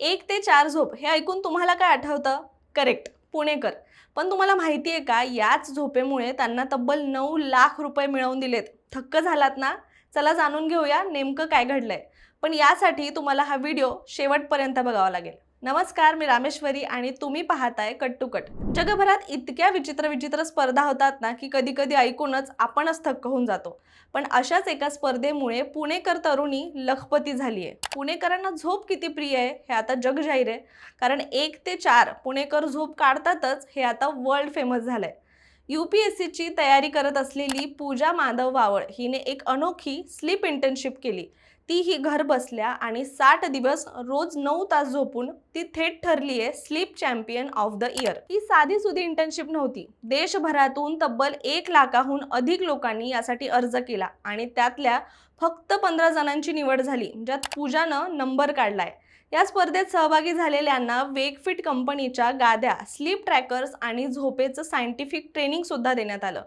एक ते चार झोप हे ऐकून तुम्हाला काय आठवतं? करेक्ट पुणेकर. पण तुम्हाला माहिती आहे का याच झोपेमुळे त्यांना तब्बल नऊ लाख रुपये मिळवून दिलेत. थक्क झालात ना? चला जाणून घेऊया नेमकं काय घडलंय. पण यासाठी तुम्हाला हा व्हिडिओ शेवटपर्यंत बघावा लागेल. नमस्कार मी रामेश्वरी आणि तुम्ही पाहताय कट टू कट जगभरात इतक्या विचित्र विचित्र स्पर्धा होतात ना की कधी कधी ऐकूनच आपणच थक्क होऊन जातो. पण अशाच एका स्पर्धेमुळे पुणेकर तरुणी लखपती झाली आहे पुणेकरांना झोप किती प्रिय आहे हे आता जग जाहीर आहे. कारण एक ते चार पुणेकर झोप काढतातच हे आता वर्ल्ड फेमस झालंय. यू पी एस सीची तयारी करत असलेली पूजा माधव वावळ हिने एक अनोखी स्लीप इंटर्नशिप केली. ती ही घर बसल्या आणि साठ दिवस रोज नऊ तास झोपून ती थेट ठरली आहे sleep champion of the year. ही साधी सुधी इंटर्नशिप नव्हती. देशभरातून तब्बल एक लाखाहून अधिक लोकांनी यासाठी अर्ज केला आणि त्यातल्या फक्त पंधरा जणांची निवड झाली ज्यात पूजानं नंबर काढलाय. या स्पर्धेत सहभागी झालेल्यांना वेगफिट कंपनीच्या गाद्या स्लीप ट्रॅकर्स आणि झोपेचं सायंटिफिक ट्रेनिंग सुद्धा देण्यात आलं.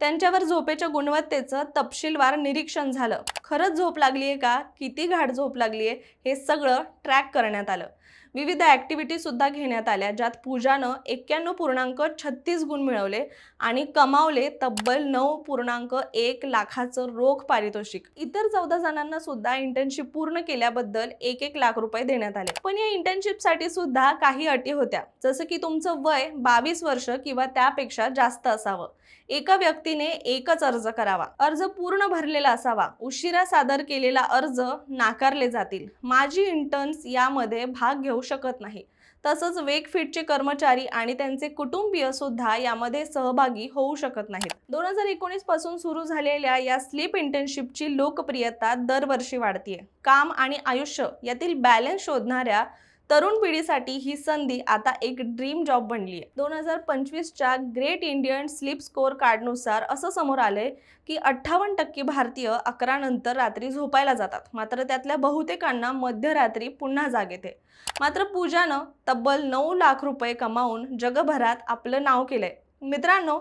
त्यांच्यावर झोपेच्या गुणवत्तेचं तपशीलवार निरीक्षण झालं. खरंच झोप लागली आहे का? किती घाट झोप लागली आहे हे सगळं ट्रॅक करण्यात आलं. विविध ॲक्टिव्हिटी सुद्धा घेण्यात आल्या ज्यात पूजानं एक्क्याण्णव पूर्णांक छत्तीस गुण मिळवले आणि कमावले तब्बल नऊ पूर्णांक एक लाखाचं रोख पारितोषिक. इतर चौदा जणांना सुद्धा इंटर्नशिप पूर्ण केल्याबद्दल एक एक लाख रुपये देण्यात आले. पण या इंटर्नशिपसाठी सुद्धा काही अटी होत्या. जसं की तुमचं वय बावीस वर्ष किंवा त्यापेक्षा जास्त असावं. एका व्यक्तीने एकच अर्ज करावा. अर्ज पूर्ण भरलेला असावा. उशिरा सादर केलेला अर्ज नाकारले जातील. माजी इंटर्न्स यामध्ये भाग घेऊ शकत नाही. तसंच वेगफिटचे कर्मचारी आणि त्यांचे कुटुंबीय सुद्धा यामध्ये सहभागी होऊ शकत नाहीत. दोन हजार एकोणीसपासून सुरू झालेल्या या स्लीप इंटर्नशिपची लोकप्रियता दरवर्षी वाढतीये. काम आणि आयुष्य यातील बॅलन्स शोधणाऱ्या तरुण पिढीसाठी ही संधी आता एक ड्रीम जॉब बनली आहे दोन हजार पंचवीसच्या ग्रेट इंडियन स्लीप स्कोअर कार्डनुसार असं समोर आलंय की अठ्ठावन्न टक्के भारतीय अकरा नंतर रात्री झोपायला जातात. मात्र त्यातल्या बहुतेकांना मध्यरात्री पुन्हा जाग येते. मात्र पूजानं तब्बल नऊ लाख रुपये कमावून जगभरात आपलं नाव केलंय. मित्रांनो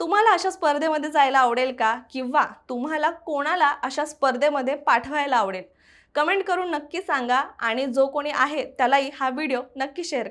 तुम्हाला अशा स्पर्धेमध्ये जायला आवडेल का? किंवा तुम्हाला कोणाला अशा स्पर्धेमध्ये पाठवायला आवडेल? कमेंट करून नक्की सांगा आणि जो कोणी आहे त्यालाही हा व्हिडिओ नक्की शेअर